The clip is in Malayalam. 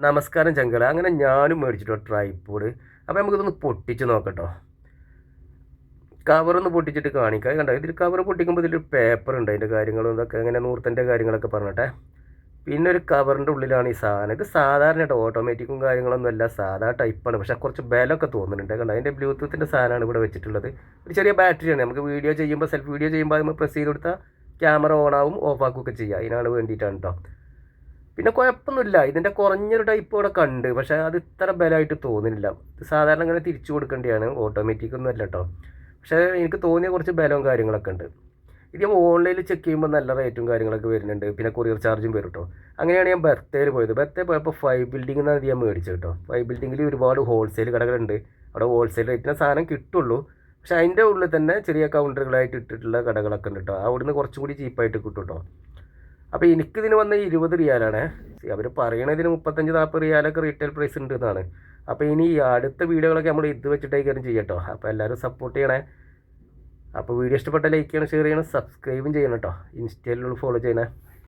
നമസ്കാരം ചങ്കള. അങ്ങനെ ഞാനും മേടിച്ചിട്ടോ ട്രൈപ്പോഡ് അപ്പോൾ നമുക്കിതൊന്ന് പൊട്ടിച്ച് നോക്കട്ടോ. കവറൊന്ന് പൊട്ടിച്ചിട്ട് കാണിക്കാം. കണ്ടോ? ഇതിൽ കവർ പൊട്ടിക്കുമ്പോൾ ഇതിൽ പേപ്പർ ഉണ്ട്. അതിന്റെ കാര്യങ്ങളും ഇതൊക്കെ അങ്ങനെ നൂർത്തന്റെ കാര്യങ്ങളൊക്കെ പറഞ്ഞിട്ടെ. പിന്നെ ഒരു കവറിന്റെ ഉള്ളിലാണ് ഈ സാധനം. ഇത് സാധാരണ ഓട്ടോമാറ്റിക്കും കാര്യങ്ങളൊന്നും അല്ല. സാധാ ടൈപ്പാണ് പക്ഷേ കുറച്ച് ബലമൊക്കെ തോന്നുന്നുണ്ട്. കണ്ടോ? അതിന്റെ ബ്ലൂടൂത്തിന്റെ സാധനമാണ് ഇവിടെ വെച്ചിട്ടുള്ളത്. ഒരു ചെറിയ ബാറ്ററിയാണ് നമുക്ക് വീഡിയോ ചെയ്യുമ്പോൾ സെൽഫ് വീഡിയോ ചെയ്യുമ്പോൾ നമ്മൾ പ്രസ് ചെയ്ത് കൊടുത്താൽ ക്യാമറ ഓൺ ആവും ഓഫ് ആക്കുകയൊക്കെ ചെയ്യുക അതിനാണ് വേണ്ടിയിട്ടാണ് കേട്ടോ പിന്നെ കുഴപ്പമൊന്നുമില്ല. ഇതിന്റെ കുറഞ്ഞൊരു ടൈപ്പ് ഇവിടെ കണ്ട്. പക്ഷേ അത് ഇത്ര ബലമായിട്ട് തോന്നുന്നില്ല സാധാരണ ഇങ്ങനെ തിരിച്ചു കൊടുക്കേണ്ടതാണ് ഓട്ടോമാറ്റിക് ഒന്നും അല്ല കേട്ടോ പക്ഷേ എനിക്ക് തോന്നിയ കുറച്ച് ബലവും കാര്യങ്ങളൊക്കെ ഉണ്ട്. ഇത് ഞാൻ ഓൺലൈനിൽ ചെക്ക് ചെയ്യുമ്പോൾ നല്ല റേറ്റും കാര്യങ്ങളൊക്കെ വരുന്നുണ്ട്. പിന്നെ കൊറിയർ ചാർജും വരും കേട്ടോ അങ്ങനെയാണ് ഞാൻ ബർത്തേൽ പോയത്. ബർത്തേ പോയപ്പോൾ ഫൈവ് ബിൽഡിംഗ് എന്നാണ് ഞാൻ മേടിച്ചത് കേട്ടോ ഫൈവ് ബിൽഡിങ്ങിൽ ഒരുപാട് ഹോൾസെയിൽ കടകളുണ്ട് അവിടെ ഹോൾസെയിൽ റേറ്റിന് സാധനം കിട്ടുള്ളൂ. പക്ഷെ അതിന്റെ ഉള്ളിൽ തന്നെ ചെറിയ കൗണ്ടറുകളായിട്ട് ഇട്ടിട്ടുള്ള കടകളൊക്കെ ഉണ്ട് കേട്ടോ അവിടുന്ന് കുറച്ചും കൂടി ചീപ്പായിട്ട് കിട്ടും കേട്ടോ അപ്പോൾ എനിക്കിതിന് വന്ന ഇരുപത് റിയാലാണ്. അവർ പറയണതിന് മുപ്പത്തഞ്ച് നാൽപ്പത് റിയാലൊക്കെ റീറ്റെയിൽ പ്രൈസ് ഉണ്ട് എന്നാണ് അപ്പോൾ ഇനി അടുത്ത വീഡിയോകളൊക്കെ നമ്മൾ ഇത് വെച്ചിട്ടേക്കാരും ചെയ്യട്ടോ അപ്പോൾ എല്ലാവരും സപ്പോർട്ട് ചെയ്യണേ. അപ്പോൾ വീഡിയോ ഇഷ്ടപ്പെട്ട ലൈക്ക് ചെയ്യണം ഷെയർ ചെയ്യണം സബ്സ്ക്രൈബും ചെയ്യണം കേട്ടോ ഇൻസ്റ്റയിലുള്ള ഫോളോ ചെയ്യണേ.